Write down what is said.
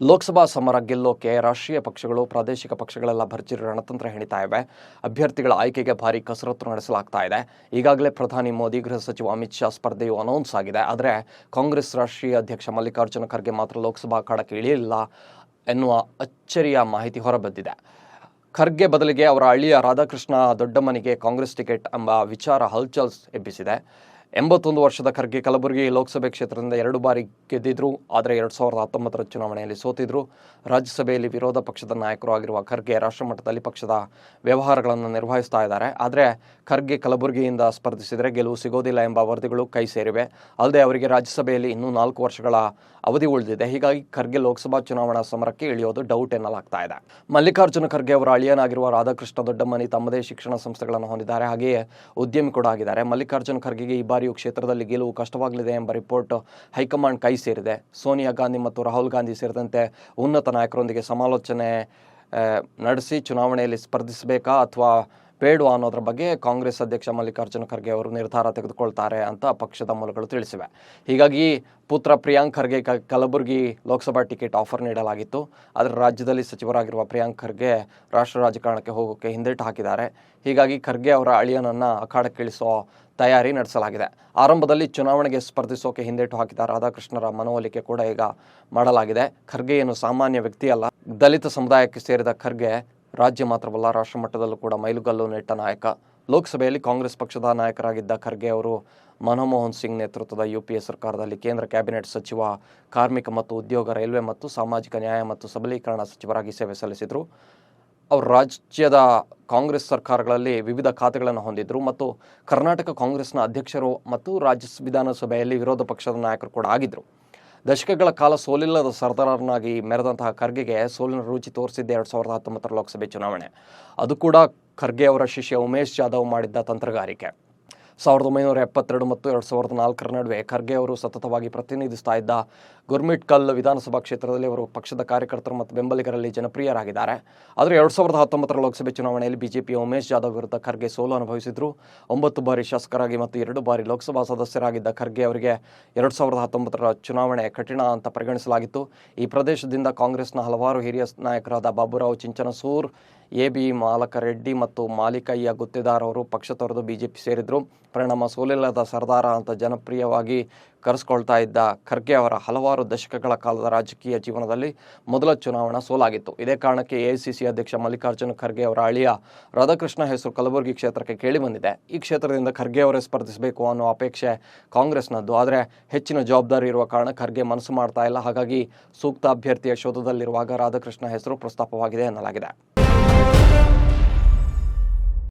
ಲೋಕಸಭಾ ಸಮರ ಗೆಲ್ಲೋಕೆ ರಾಷ್ಟ್ರೀಯ ಪಕ್ಷಗಳು, ಪ್ರಾದೇಶಿಕ ಪಕ್ಷಗಳೆಲ್ಲ ಭರ್ಜರಿ ರಣತಂತ್ರ ಹೆಣಿತಾ ಇವೆ. ಅಭ್ಯರ್ಥಿಗಳ ಆಯ್ಕೆಗೆ ಭಾರಿ ಕಸರತ್ತು ನಡೆಸಲಾಗ್ತಾ ಇದೆ. ಈಗಾಗಲೇ ಪ್ರಧಾನಿ ಮೋದಿ, ಗೃಹ ಸಚಿವ ಅಮಿತ್ ಶಾ ಸ್ಪರ್ಧೆಯು ಅನೌನ್ಸ್ ಆಗಿದೆ. ಆದರೆ ಕಾಂಗ್ರೆಸ್ ರಾಷ್ಟ್ರೀಯ ಅಧ್ಯಕ್ಷ ಮಲ್ಲಿಕಾರ್ಜುನ ಖರ್ಗೆ ಮಾತ್ರ ಲೋಕಸಭಾ ಅಖಾಡಕ್ಕೆ ಇಳಿಯಲಿಲ್ಲ ಎನ್ನುವ ಅಚ್ಚರಿಯ ಮಾಹಿತಿ ಹೊರಬಿದ್ದಿದೆ ಖರ್ಗೆ ಬದಲಿಗೆ ಅವರ ಹಳ್ಳಿಯ ರಾಧಾಕೃಷ್ಣ ದೊಡ್ಡಮ್ಮನಿಗೆ ಕಾಂಗ್ರೆಸ್ ಟಿಕೆಟ್ ಎಂಬ ವಿಚಾರ ಹಲ್ಚಲ್ಸ್ ಎಬ್ಬಿಸಿದೆ. ಎಂಬತ್ತೊಂದು ವರ್ಷದ ಖರ್ಗೆ ಕಲಬುರಗಿ ಲೋಕಸಭೆ ಕ್ಷೇತ್ರದಿಂದ ಎರಡು ಬಾರಿ ಗೆದ್ದಿದ್ರು, ಆದರೆ ಎರಡು ಸಾವಿರದ ಹತ್ತೊಂಬತ್ತರ ಚುನಾವಣೆಯಲ್ಲಿ ಸೋತಿದ್ರು. ರಾಜ್ಯಸಭೆಯಲ್ಲಿ ವಿರೋಧ ಪಕ್ಷದ ನಾಯಕರು ಆಗಿರುವ ಖರ್ಗೆ ರಾಷ್ಟ್ರಮಟ್ಟದಲ್ಲಿ ಪಕ್ಷದ ವ್ಯವಹಾರಗಳನ್ನು ನಿರ್ವಹಿಸ್ತಾ ಇದ್ದಾರೆ. ಆದರೆ ಖರ್ಗೆ ಕಲಬುರಗಿಯಿಂದ ಸ್ಪರ್ಧಿಸಿದರೆ ಗೆಲುವು ಸಿಗೋದಿಲ್ಲ ಎಂಬ ವರದಿಗಳು ಕೈ ಸೇರಿವೆ. ಅಲ್ಲದೆ ಅವರಿಗೆ ರಾಜ್ಯಸಭೆಯಲ್ಲಿ ಇನ್ನೂ ನಾಲ್ಕು ವರ್ಷಗಳ ಅವಧಿ ಉಳಿದಿದೆ. ಹೀಗಾಗಿ ಖರ್ಗೆ ಲೋಕಸಭಾ ಚುನಾವಣಾ ಸಮರಕ್ಕೆ ಇಳಿಯೋದು ಡೌಟ್ ಎನ್ನಲಾಗ್ತಾ ಇದೆ. ಮಲ್ಲಿಕಾರ್ಜುನ ಖರ್ಗೆ ಅವರ ಅಳಿಯನಾಗಿರುವ ರಾಧಾಕೃಷ್ಣ ದೊಡ್ಡಮನಿ ತಮ್ಮದೇ ಶಿಕ್ಷಣ ಸಂಸ್ಥೆಗಳನ್ನು ಹೊಂದಿದ್ದಾರೆ. ಹಾಗೆಯೇ ಉದ್ಯಮಿ ಕೂಡ ಆಗಿದ್ದಾರೆ. ಮಲ್ಲಿಕಾರ್ಜುನ ಖರ್ಗೆಗೆ ಈ ಬಾರಿಯೂ ಕ್ಷೇತ್ರದಲ್ಲಿ ಗೆಲುವು ಕಷ್ಟವಾಗಲಿದೆ ಎಂಬ ರಿಪೋರ್ಟ್ ಹೈಕಮಾಂಡ್ ಕೈ ಸೇರಿದೆ. ಸೋನಿಯಾ ಗಾಂಧಿ ಮತ್ತು ರಾಹುಲ್ ಗಾಂಧಿ ಸೇರಿದಂತೆ ಉನ್ನತ ನಾಯಕರೊಂದಿಗೆ ಸಮಾಲೋಚನೆ ನಡೆಸಿ ಚುನಾವಣೆಯಲ್ಲಿ ಸ್ಪರ್ಧಿಸಬೇಕಾ ಅಥವಾ ಬೇಡವಾ ಅನ್ನೋದ್ರ ಬಗ್ಗೆ ಕಾಂಗ್ರೆಸ್ ಅಧ್ಯಕ್ಷ ಮಲ್ಲಿಕಾರ್ಜುನ ಖರ್ಗೆ ಅವರು ನಿರ್ಧಾರ ತೆಗೆದುಕೊಳ್ತಾರೆ ಅಂತ ಪಕ್ಷದ ಮೂಲಗಳು ತಿಳಿಸಿವೆ. ಹೀಗಾಗಿ ಪುತ್ರ ಪ್ರಿಯಾಂಕ್ ಖರ್ಗೆ ಕಲಬುರಗಿ ಲೋಕಸಭಾ ಟಿಕೆಟ್ ಆಫರ್ ನೀಡಲಾಗಿತ್ತು. ಆದರೆ ರಾಜ್ಯದಲ್ಲಿ ಸಚಿವರಾಗಿರುವ ಪ್ರಿಯಾಂಕ್ ಖರ್ಗೆ ರಾಷ್ಟ್ರ ರಾಜಕಾರಣಕ್ಕೆ ಹೋಗೋಕ್ಕೆ ಹಿಂದೇಟು ಹಾಕಿದ್ದಾರೆ. ಹೀಗಾಗಿ ಖರ್ಗೆ ಅವರ ಅಳಿಯನನ್ನು ಅಖಾಡಕ್ಕಿಳಿಸೋ ತಯಾರಿ ನಡೆಸಲಾಗಿದೆ. ಆರಂಭದಲ್ಲಿ ಚುನಾವಣೆಗೆ ಸ್ಪರ್ಧಿಸೋಕೆ ಹಿಂದೇಟು ಹಾಕಿದ ರಾಧಾಕೃಷ್ಣರ ಮನವೊಲಿಕೆ ಕೂಡ ಈಗ ಮಾಡಲಾಗಿದೆ. ಖರ್ಗೆ ಏನು ಸಾಮಾನ್ಯ ವ್ಯಕ್ತಿಯಲ್ಲ. ದಲಿತ ಸಮುದಾಯಕ್ಕೆ ಸೇರಿದ ಖರ್ಗೆ ರಾಜ್ಯ ಮಾತ್ರವಲ್ಲ ರಾಷ್ಟ್ರ ಮಟ್ಟದಲ್ಲೂ ಕೂಡ ಮೈಲುಗಲ್ಲು ನೆಟ್ಟ ನಾಯಕ. ಲೋಕಸಭೆಯಲ್ಲಿ ಕಾಂಗ್ರೆಸ್ ಪಕ್ಷದ ನಾಯಕರಾಗಿದ್ದ ಖರ್ಗೆ ಅವರು ಮನಮೋಹನ್ ಸಿಂಗ್ ನೇತೃತ್ವದ ಯು ಪಿ ಎ ಸರ್ಕಾರದಲ್ಲಿ ಕೇಂದ್ರ ಕ್ಯಾಬಿನೆಟ್ ಸಚಿವ, ಕಾರ್ಮಿಕ ಮತ್ತು ಉದ್ಯೋಗ, ರೈಲ್ವೆ ಮತ್ತು ಸಾಮಾಜಿಕ ನ್ಯಾಯ ಮತ್ತು ಸಬಲೀಕರಣ ಸಚಿವರಾಗಿ ಸೇವೆ ಸಲ್ಲಿಸಿದರು. ಅವರು ರಾಜ್ಯದ ಕಾಂಗ್ರೆಸ್ ಸರ್ಕಾರಗಳಲ್ಲಿ ವಿವಿಧ ಖಾತೆಗಳನ್ನು ಹೊಂದಿದ್ದರು ಮತ್ತು ಕರ್ನಾಟಕ ಕಾಂಗ್ರೆಸ್ನ ಅಧ್ಯಕ್ಷರು ಮತ್ತು ರಾಜ್ಯ ವಿಧಾನಸಭೆಯಲ್ಲಿ ವಿರೋಧ ಪಕ್ಷದ ನಾಯಕರು ಕೂಡ ಆಗಿದ್ದರು ದಶಕಗಳ ಕಾಲ ಸೋಲಿಲ್ಲದ ಸರ್ದಾರನಾಗಿ ಮೆರೆದಂತಹ ಖರ್ಗೆಗೆ ಸೋಲಿನ ರುಚಿ ತೋರಿಸಿದ್ದೆ ಎರಡು ಸಾವಿರದ ಹತ್ತೊಂಬತ್ತರ ಲೋಕಸಭೆ ಚುನಾವಣೆ. ಅದು ಕೂಡ ಖರ್ಗೆ ಅವರ ಶಿಷ್ಯ ಉಮೇಶ್ ಜಾಧವ್ ಮಾಡಿದ್ದ ತಂತ್ರಗಾರಿಕೆ. ಸಾವಿರದ ಒಂಬೈನೂರ ಎಪ್ಪತ್ತೆರಡು ಮತ್ತು ಎರಡು ಸಾವಿರದ ನಾಲ್ಕರ ನಡುವೆ ಖರ್ಗೆ ಅವರು ಸತತವಾಗಿ ಪ್ರತಿನಿಧಿಸ್ತಾ ಇದ್ದ ಗುರ್ಮಿಟ್ಕಲ್ ವಿಧಾನಸಭಾ ಕ್ಷೇತ್ರದಲ್ಲಿ ಅವರು ಪಕ್ಷದ ಕಾರ್ಯಕರ್ತರು ಮತ್ತು ಬೆಂಬಲಿಗರಲ್ಲಿ ಜನಪ್ರಿಯರಾಗಿದ್ದಾರೆ. ಆದರೆ ಎರಡು ಸಾವಿರದ ಹತ್ತೊಂಬತ್ತರ ಲೋಕಸಭೆ ಚುನಾವಣೆಯಲ್ಲಿ ಬಿಜೆಪಿಯ ಉಮೇಶ್ ಜಾಧವ್ ವಿರುದ್ಧ ಖರ್ಗೆ ಸೋಲು ಅನುಭವಿಸಿದ್ರು. ಒಂಬತ್ತು ಬಾರಿ ಶಾಸಕರಾಗಿ ಮತ್ತು ಎರಡು ಬಾರಿ ಲೋಕಸಭಾ ಸದಸ್ಯರಾಗಿದ್ದ ಖರ್ಗೆ ಅವರಿಗೆ ಎರಡು ಸಾವಿರದ ಹತ್ತೊಂಬತ್ತರ ಚುನಾವಣೆ ಕಠಿಣ ಅಂತ ಪರಿಗಣಿಸಲಾಗಿತ್ತು. ಈ ಪ್ರದೇಶದಿಂದ ಕಾಂಗ್ರೆಸ್ನ ಹಲವಾರು ಹಿರಿಯ ನಾಯಕರಾದ ಬಾಬುರಾವ್ ಚಿಂಚನಸೂರ್, ಎ ಬಿ ಮಾಲಕರೆಡ್ಡಿ ಮತ್ತು ಮಾಲಿಕಯ್ಯ ಗುತ್ತೇದಾರ್ ಅವರು ಪಕ್ಷ ತೊರೆದು ಬಿಜೆಪಿ ಸೇರಿದ್ರು. ಪರಿಣಾಮ ಸೋಲಿಲ್ಲದ ಸರ್ದಾರ ಅಂತ ಜನಪ್ರಿಯವಾಗಿ ಕರೆಸ್ಕೊಳ್ತಾ ಇದ್ದ ಖರ್ಗೆ ಅವರ ಹಲವಾರು ದಶಕಗಳ ಕಾಲದ ರಾಜಕೀಯ ಜೀವನದಲ್ಲಿ ಮೊದಲ ಚುನಾವಣಾ ಸೋಲಾಗಿತ್ತು. ಇದೇ ಕಾರಣಕ್ಕೆ ಎಐಸಿಸಿ ಅಧ್ಯಕ್ಷ ಮಲ್ಲಿಕಾರ್ಜುನ ಖರ್ಗೆ ಅವರ ಅಳಿಯ ರಾಧಾಕೃಷ್ಣ ಹೆಸರು ಕಲಬುರಗಿ ಕ್ಷೇತ್ರಕ್ಕೆ ಕೇಳಿ ಬಂದಿದೆ. ಈ ಕ್ಷೇತ್ರದಿಂದ ಖರ್ಗೆ ಅವರೇ ಸ್ಪರ್ಧಿಸಬೇಕು ಅನ್ನೋ ಅಪೇಕ್ಷೆ ಕಾಂಗ್ರೆಸ್ನದ್ದು. ಆದರೆ ಹೆಚ್ಚಿನ ಜವಾಬ್ದಾರಿ ಇರುವ ಕಾರಣ ಖರ್ಗೆ ಮನಸ್ಸು ಮಾಡ್ತಾ ಇಲ್ಲ. ಹಾಗಾಗಿ ಸೂಕ್ತ ಅಭ್ಯರ್ಥಿಯ ಶೋಧದಲ್ಲಿರುವಾಗ ರಾಧಾಕೃಷ್ಣ ಹೆಸರು ಪ್ರಸ್ತಾಪವಾಗಿದೆ ಎನ್ನಲಾಗಿದೆ.